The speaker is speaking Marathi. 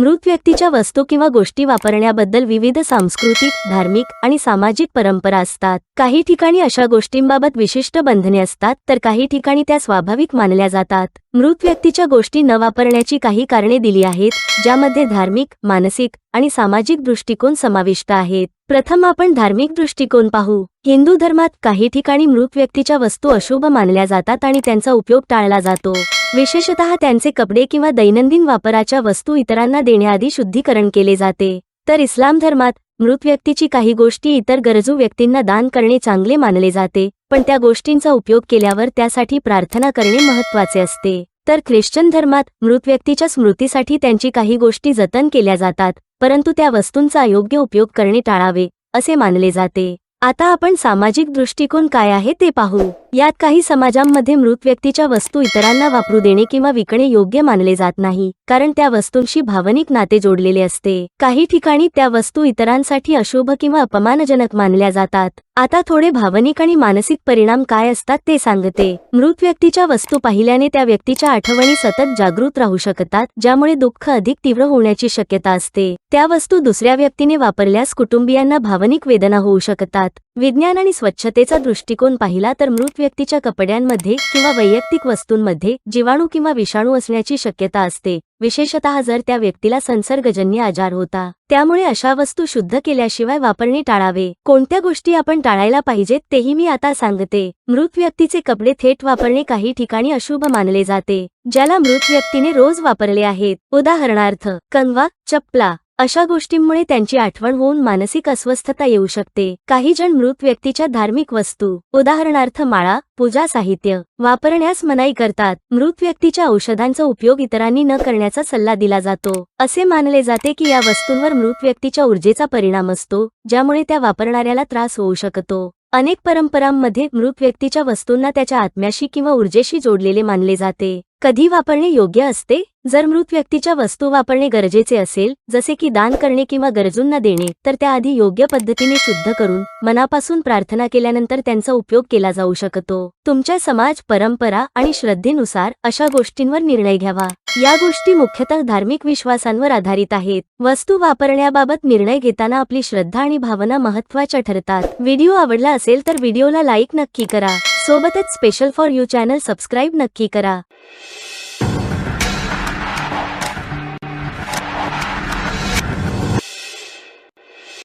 मृत व्यक्तीच्या वस्तू किंवा गोष्टी वापरण्याबद्दल विविध सांस्कृतिक धार्मिक आणि सामाजिक परंपरा असतात. काही ठिकाणी अशा गोष्टींबाबत विशिष्ट बंधने असतात तर काही ठिकाणी त्या स्वाभाविक मानल्या जातात. मृत व्यक्तीच्या गोष्टी न वापरण्याची काही कारणे दिली आहेत ज्यामध्ये धार्मिक मानसिक आणि सामाजिक दृष्टिकोन समाविष्ट आहेत. प्रथम आपण धार्मिक दृष्टिकोन पाहू. हिंदू धर्मात काही ठिकाणी मृत व्यक्तीच्या वस्तू अशुभ मानल्या जातात आणि त्यांचा उपयोग टाळला जातो. विशेषतः त्यांचे कपडे किंवा दैनंदिन वापराच्या वस्तू इतरांना देण्याआधी शुद्धीकरण केले जाते. तर इस्लाम धर्मात मृत व्यक्तीची काही गोष्टी इतर गरजू व्यक्तींना दान करणे चांगले मानले जाते पण त्या गोष्टींचा उपयोग केल्यावर त्यासाठी प्रार्थना करणे महत्त्वाचे असते. तर ख्रिश्चन धर्मात मृत व्यक्तीच्या स्मृतीसाठी त्यांची काही गोष्टी जतन केल्या जातात परंतु त्या वस्तूंचा योग्य उपयोग करणे टाळावे असे मानले जाते. आता आपण सामाजिक दृष्टिकोन काय आहे ते पाहू. यात काही समाजांमध्ये मृत व्यक्तीच्या वस्तू इतरांना वापरू देणे किंवा विकणे योग्य मानले जात नाही कारण त्या वस्तूंशी भावनिक नाते जोडलेले असते. काही ठिकाणी त्या वस्तू इतरांसाठी अशुभ किंवा अपमानजनक मानल्या जातात. आता थोडे भावनिक आणि मानसिक परिणाम काय असतात ते सांगते. मृत व्यक्तीच्या वस्तू पाहिल्याने त्या व्यक्तीच्या आठवणी सतत जागृत राहू शकतात ज्यामुळे दुःख अधिक तीव्र होण्याची शक्यता असते. त्या वस्तू दुसऱ्या व्यक्तीने वापरल्यास कुटुंबियांना भावनिक वेदना होऊ शकतात. विज्ञान आणि स्वच्छतेचा दृष्टिकोन पाहिला तर मृत व्यक्तीच्या कपड्यांमध्ये किंवा वैयक्तिक वस्तूंमध्ये जीवाणू किंवा विषाणू असण्याची शक्यता असते. विशेषतः जर त्या व्यक्तीला संसर्गजन्य आजार होता. त्यामुळे अशा वस्तू शुद्ध केल्याशिवाय वापरणे टाळावे. कोणत्या गोष्टी आपण टाळायला पाहिजेत तेही मी आता सांगते. मृत व्यक्तीचे कपडे थेट वापरणे काही ठिकाणी अशुभ मानले जाते ज्याला मृत व्यक्तीने रोज वापरले आहेत. उदाहरणार्थ कंगवा चपला अशा गोष्टींमुळे त्यांची आठवण होऊन मानसिक अस्वस्थता येऊ शकते. काही जण मृत व्यक्तीच्या धार्मिक वस्तू उदाहरणार्थ माळा पूजा साहित्य वापरण्यास मनाई करतात. मृत व्यक्तीच्या औषधांचा उपयोग इतरांनी न करण्याचा सल्ला दिला जातो. असे मानले जाते की या वस्तूंवर मृत व्यक्तीच्या ऊर्जेचा परिणाम असतो ज्यामुळे त्या वापरणाऱ्याला त्रास होऊ शकतो. अनेक परंपरांमध्ये मृत व्यक्तीच्या वस्तूंना त्याच्या आत्म्याशी किंवा ऊर्जेशी जोडलेले मानले जाते. कधी वापरणे योग्य असते? जर मृत व्यक्तीच्या वस्तू वापरणे गरजेचे असेल जसे की दान करणे किंवा गरजूंना देणे तर त्याआधी योग्य पद्धतीने शुद्ध करून मनापासून प्रार्थना केल्यानंतर त्यांचा उपयोग केला जाऊ शकतो. तुमच्या समाज परंपरा आणि श्रद्धेनुसार अशा गोष्टींवर निर्णय घ्यावा. या गोष्टी मुख्यतः धार्मिक विश्वासांवर आधारित आहेत. वस्तू वापरण्याबाबत निर्णय घेताना आपली श्रद्धा आणि भावना महत्त्वाच्या ठरतात. व्हिडिओ आवडला असेल तर व्हिडिओला लाईक नक्की करा. सोबतच special for you channel subscribe नक्की करा.